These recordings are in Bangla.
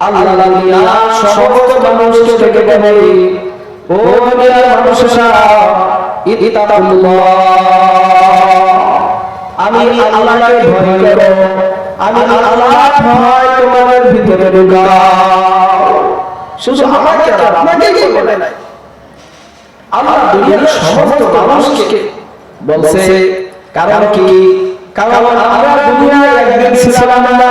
আল্লাহ সমস্ত মানুষকে ডেকে বলে ও দুনিয়ার মানুষেরা আমি আল্লাহকে ভয় আমি আল্লাহ ভয় তোমাদের ভিতরে ঢুকাও। শুধু আমাকে না, আপনাকেই বলে নাই। আল্লাহ দুনিয়ার সমস্ত মানুষকে বলছে কারণ কি? কারণ আমরা দুনিয়ায় একদিন ছিলাম না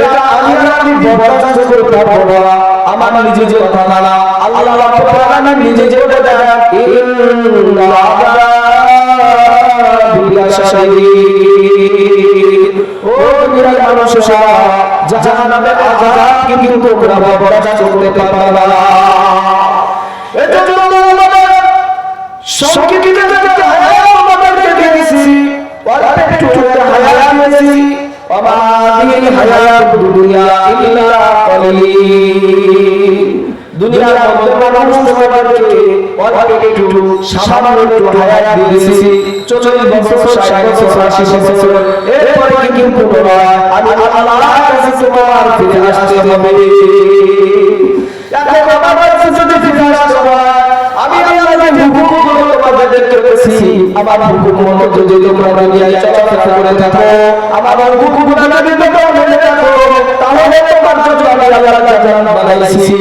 এটা আমি আপনি বরদাস্ত করতে পারব না আমার নিজে যে কথা না আল্লাহ রাব্বুল আলামিন নিজে যে বলে দেন ও দুনিয়ার মানুষেরা জাহান্নামের আযাব কিন্তু তোমরা দুনিয়ার মানুষ সবাইকে অল্প একটু সামান্য একটু হায়াত দিয়েছি। চল্লিশ বছর, ষাট বছর, আশি বছর, এরপরে কিন্তু আমি কাছে তোমার ফিরে আসতে হবে। আমার হুকুম মতো যদি তোমরা চলাফেরা করে থাকো আমার হুকুমগুলো যদি তোমরা মেনে থাকো তাহলে তোমার জন্য আমি আল্লাহ জান্নাত বানাইছি।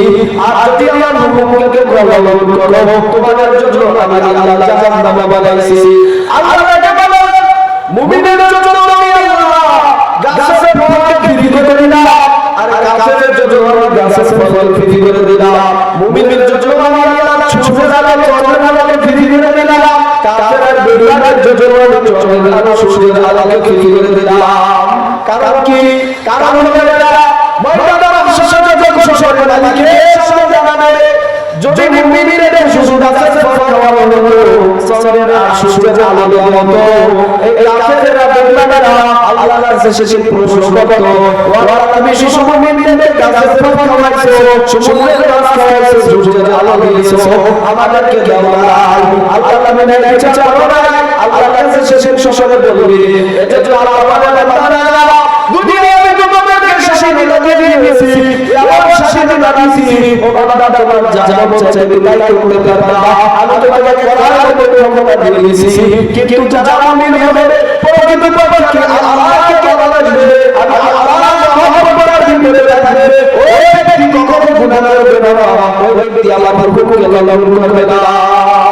আর যদি আমার হুকুমকে অবলম্বন করো তোমাদের জন্য আমি আল্লাহ জান্নাত বানাইছি। আল্লাহকে বলো, মুমিনের জন্য আমি আল্লাহ, গাছের ফলকে ফল ফিরি করে দিলাম। জন্য আমি চন্দ্রের আলো সূর্যের আলোকে ফিরি করে দিলাম। কারণ কি? কারণ হলো এটা ময়দানে হাসরে যখন সরে মালিকে সামনে জানাবে যদি মুমিনের শুধু গাছের ফল খাওয়ার হলো চন্দ্রের সূর্যের আলো দেওয়ার মতো এই কাফেররা বেঈমানেরা আল্লাহর কাছে শেষে প্রশ্ন করত, ওরা তুমি শিশু মুমিনদের খাওয়াইছো সূর্যের গাছ খাওয়াইছো সূর্যের আলো দিয়েছ? আমাদেরকে নাই আল্লাহ তাআলা ইচ্ছা করো না। আল্লাহর কাছে শেষে শোষণে বলবে এটা তো আল্লাহ আমাদের বান্দারা, দুনিয়ায় আমি তোমাদেরকে শাসন লাগিয়ে দিয়েছি। এমন শাসন লাগিয়েছি ও বাবা তোমার করার মতো ক্ষমতা দিয়েছি। কিন্তু ও ব্যক্তি কখনো গুণা করবে না ও ব্যক্তি আল্লাহর হুকুমকে লঙ্ঘন